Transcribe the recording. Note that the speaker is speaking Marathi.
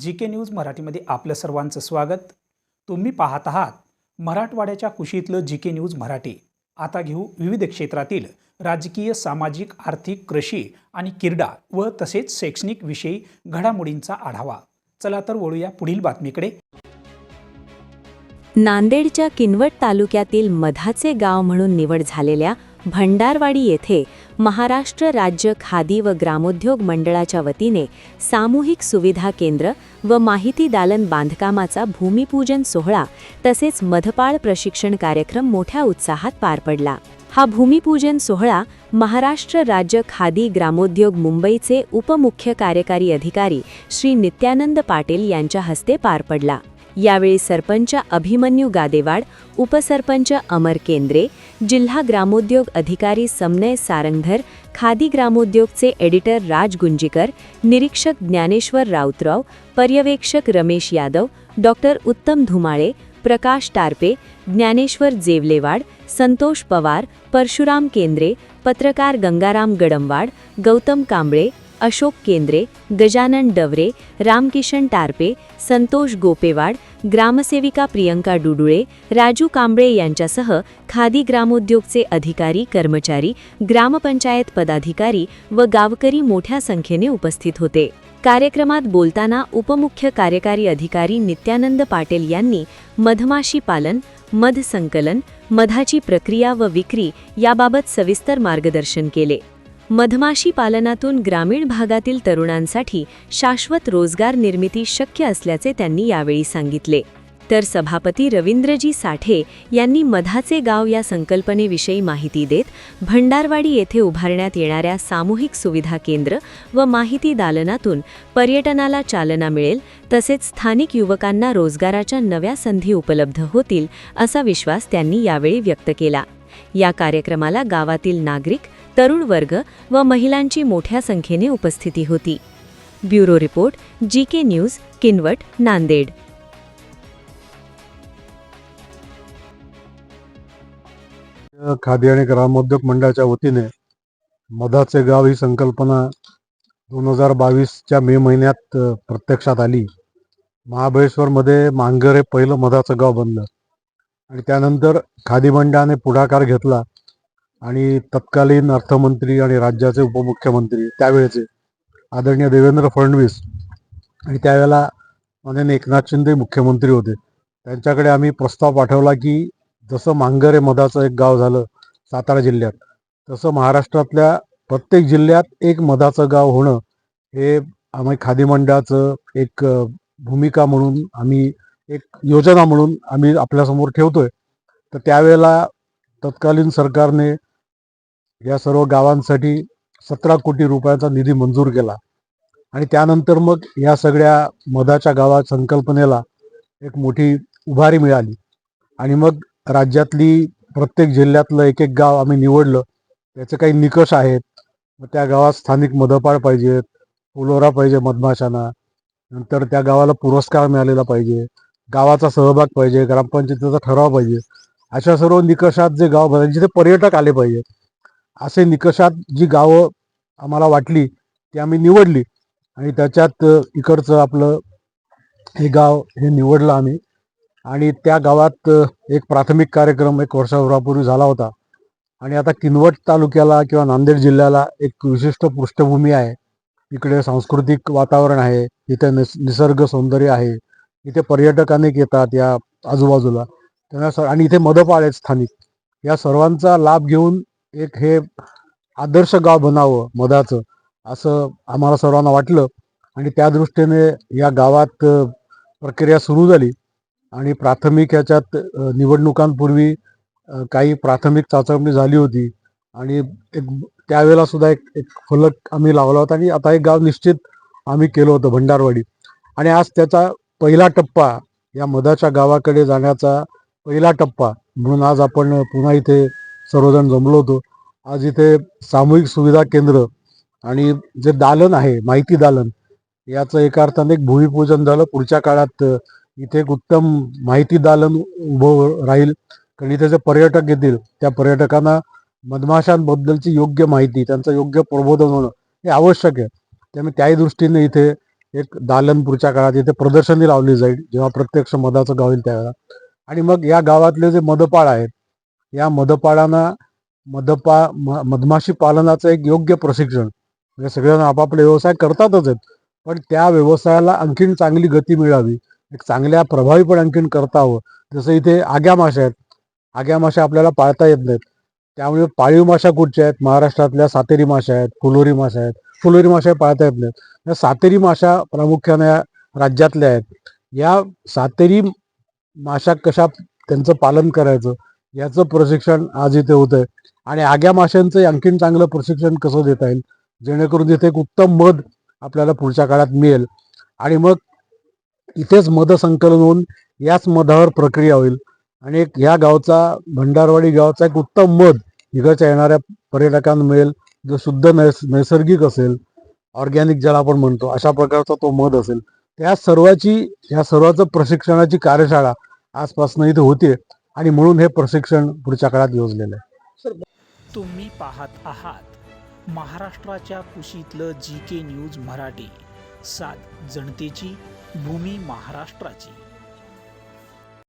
जी के न्यूज मराठीमध्ये आपलं सर्वांचं स्वागत. तुम्ही पाहत आहात मराठवाड्याच्या कुशीतलं जी के न्यूज मराठी. आता घेऊ विविध क्षेत्रातील राजकीय सामाजिक आर्थिक कृषी आणि किरडा व तसेच शैक्षणिक विषयी घडामोडींचा आढावा. चला तर वळूया पुढील बातमीकडे. नांदेडच्या किनवट तालुक्यातील मधाचे गाव म्हणून निवड झालेल्या भंडारवाडी येथे महाराष्ट्र राज्य खादी व ग्रामोद्योग मंडळाच्या वतीने सामूहिक सुविधा केंद्र व माहिती दालन बांधकामाचा भूमिपूजन सोहळा तसेच मधपाळ प्रशिक्षण कार्यक्रम मोठ्या उत्साहात पार पडला. हा भूमिपूजन सोहळा महाराष्ट्र राज्य खादी ग्रामोद्योग मुंबईचे उपमुख्य कार्यकारी अधिकारी श्री नित्यानंद पाटील यांच्या हस्ते पार पडला. यावेळी सरपंच अभिमन्यू गादेवाड उपसरपंच अमर केंद्रे जिल्हा ग्रामोद्योग अधिकारी समनय सारंगधर खादी ग्रामोद्योगचे एडिटर राज गुंजीकर निरीक्षक ज्ञानेश्वर राऊतराव पर्यवेक्षक रमेश यादव डॉक्टर उत्तम धुमाळे प्रकाश टारपे ज्ञानेश्वर जेवलेवाड संतोष पवार परशुराम केंद्रे पत्रकार गंगाराम गडमवाड गौतम कांबळे अशोक केंद्रे गजानन डवरे रामकिशन टारपे संतोष गोपेवाड ग्रामसेविका प्रियंका डुडुळे राजू कांबळे यांच्यासह खादी ग्रामोद्योगचे अधिकारी कर्मचारी ग्रामपंचायत पदाधिकारी व गावकरी मोठ्या संख्येने उपस्थित होते. कार्यक्रमात बोलताना उपमुख्य कार्यकारी अधिकारी नित्यानंद पाटील यांनी मधमाशी पालन मध संकलन मधाची प्रक्रिया व विक्री याबाबत सविस्तर मार्गदर्शन केले. मधमाशी पालनातून ग्रामीण भागातील तरुणांसाठी शाश्वत रोजगार निर्मिती शक्य असल्याचे त्यांनी यावेळी सांगितले. तर सभापती रवींद्रजी साठे यांनी मधाचे गाव या संकल्पनेविषयी माहिती देत भंडारवाडी येथे उभारण्यात येणाऱ्या सामूहिक सुविधा केंद्र व माहिती दालनातून पर्यटनाला चालना मिळेल तसेच स्थानिक युवकांना रोजगाराच्या नव्या संधी उपलब्ध होतील असा विश्वास त्यांनी यावेळी व्यक्त केला. या कार्यक्रमाला गावातील नागरिक तरुण वर्ग व महिलांची मोठ्या संख्येने उपस्थिती होती. Bureau report G K news Kinwat Nanded. Khadi आणि ग्रामोद्योग मंडळाच्या वतीने मधाचे गाव ही संकल्पना दोन हजार बावीसच्या मे महिन्यात प्रत्यक्षात आली. महाबळेश्वरमध्ये मांगर हे पहिलं मधाचं गाव बनलं. आणि त्यानंतर खादी मंडळाने पुढाकार घेतला. आणि तत्कालीन अर्थमंत्री आणि राज्याचे उपमुख्यमंत्री त्यावेळेचे आदरणीय देवेंद्र फडणवीस आणि त्यावेळेला माननीय एकनाथ शिंदे मुख्यमंत्री होते. त्यांच्याकडे आम्ही प्रस्ताव पाठवला की जसं मांगर मधाचं एक गाव झालं सातारा जिल्ह्यात तसं महाराष्ट्रातल्या प्रत्येक जिल्ह्यात एक मधाचं गाव होणं हे आम्ही खादी मंडळाचं एक भूमिका म्हणून आम्ही एक योजना म्हणून आम्ही आपल्यासमोर ठेवतोय. तर त्यावेळेला तत्कालीन सरकारने या सर्व गावांसाठी सतरा कोटी रुपयाचा निधी मंजूर केला. आणि त्यानंतर मग या सगळ्या मधाच्या गावा संकल्पनेला एक मोठी उभारी मिळाली. आणि मग राज्यातली प्रत्येक जिल्ह्यातलं एक एक गाव आम्ही निवडलं. त्याचे काही निकष आहेत. मग त्या गावात स्थानिक मधपाळ पाहिजेत फुलोरा पाहिजे मधमाशांना. नंतर त्या गावाला पुरस्कार मिळालेला पाहिजे. गावाचा सहभाग पाहिजे ग्रामपंचायतीचा ठराव पाहिजे. अशा सर्व निकषात जे गाव जिथे पर्यटक आले पाहिजे असे निकषात जी गावं आम्हाला वाटली ती आम्ही निवडली. आणि त्याच्यात इकडचं आपलं हे गाव हे निवडलं आम्ही. आणि त्या गावात एक प्राथमिक कार्यक्रम एक वर्षभरापूर्वी झाला होता. आणि आता किनवट तालुक्याला किंवा नांदेड जिल्ह्याला एक विशिष्ट पृष्ठभूमी आहे. इकडे सांस्कृतिक वातावरण आहे इथे निस निसर्ग सौंदर्य आहे. इथे पर्यटक अनेक येतात या आजूबाजूला. त्यांना स आणि इथे मदपाळ आहेत स्थानिक. या सर्वांचा लाभ घेऊन एक हे आदर्श गाव बनावं मधाचं असं आम्हाला सर्वांना वाटलं. आणि त्या दृष्टीने या गावात प्रक्रिया सुरू झाली. आणि प्राथमिक ह्याच्यात निवडणुकांपूर्वी काही प्राथमिक चाचपणी झाली होती. आणि एक त्यावेळेला सुद्धा एक एक फलक आम्ही लावला होता. आणि आता एक गाव निश्चित आम्ही केलं होतं भंडारवाडी. आणि आज त्याचा पहिला टप्पा या मधाच्या गावाकडे जाण्याचा पहिला टप्पा. म्हणून आज आपण पुन्हा इथे सर्वजण जमलो होतो. आज इथे सामूहिक सुविधा केंद्र आणि जे दालन आहे माहिती दालन याचं एका अर्थाने एक भूमिपूजन झालं. पुढच्या काळात इथे एक उत्तम माहिती दालन उभं राहील. कारण इथे जे पर्यटक येतील त्या पर्यटकांना मधमाशांबद्दलची योग्य माहिती त्यांचं योग्य प्रबोधन होणं हे आवश्यक आहे. त्यामुळे त्याही दृष्टीने इथे एक दालन पुढच्या काळात इथे प्रदर्शनी लावली जाईल जेव्हा प्रत्यक्ष मधाचं गाव येईल त्यावेळेला. आणि मग या गावातले जे मदपाळ आहेत या मधपाळांना मदपा म- मधमाशी पालनाचं एक योग्य प्रशिक्षण. म्हणजे सगळेजण आपापले व्यवसाय करतातच आहेत. पण त्या व्यवसायाला आणखीन चांगली गती मिळावी. एक चांगल्या प्रभावीपणे आणखीन करता हवं. जसं इथे आग्या माशा आहेत. आग्या माशा आपल्याला पाळता येत नाहीत. त्यामुळे पाळीव माशा कुठच्या आहेत? महाराष्ट्रातल्या सातेरी माशा आहेत फुलोरी माशा आहेत. फुलोरी माशा पाळता येत नाहीत. या सातेरी माशा प्रामुख्याने या राज्यातल्या आहेत. या सातेरी माशा कशा त्यांचं पालन करायचं? याचं प्रशिक्षण आज इथे होत आहे. आणि आग्या माशांचं आणखीन चांगलं प्रशिक्षण कसं देता येईल? जेणेकरून तिथे एक उत्तम मध आपल्याला पुढच्या काळात मिळेल. आणि मग इथेच मध संकलन होऊन याच मधावर प्रक्रिया होईल. आणि एक ह्या गावचा भंडारवाडी गावचा एक उत्तम मध इकडच्या येणाऱ्या पर्यटकांना मिळेल. जो शुद्ध नैस नैसर्गिक असेल ऑर्गॅनिक ज्याला आपण म्हणतो अशा प्रकारचा तो मध असेल. त्या सर्वाची ह्या सर्वाचं प्रशिक्षणाची कार्यशाळा आजपासून इथे होते आणि म्हणून हे प्रशिक्षण पुढच्या काळात योजलेलं आहे. तुम्ही पाहत आहात महाराष्ट्राच्या कुशीतलं जी के न्यूज मराठी. सात जनतेची भूमी महाराष्ट्राची.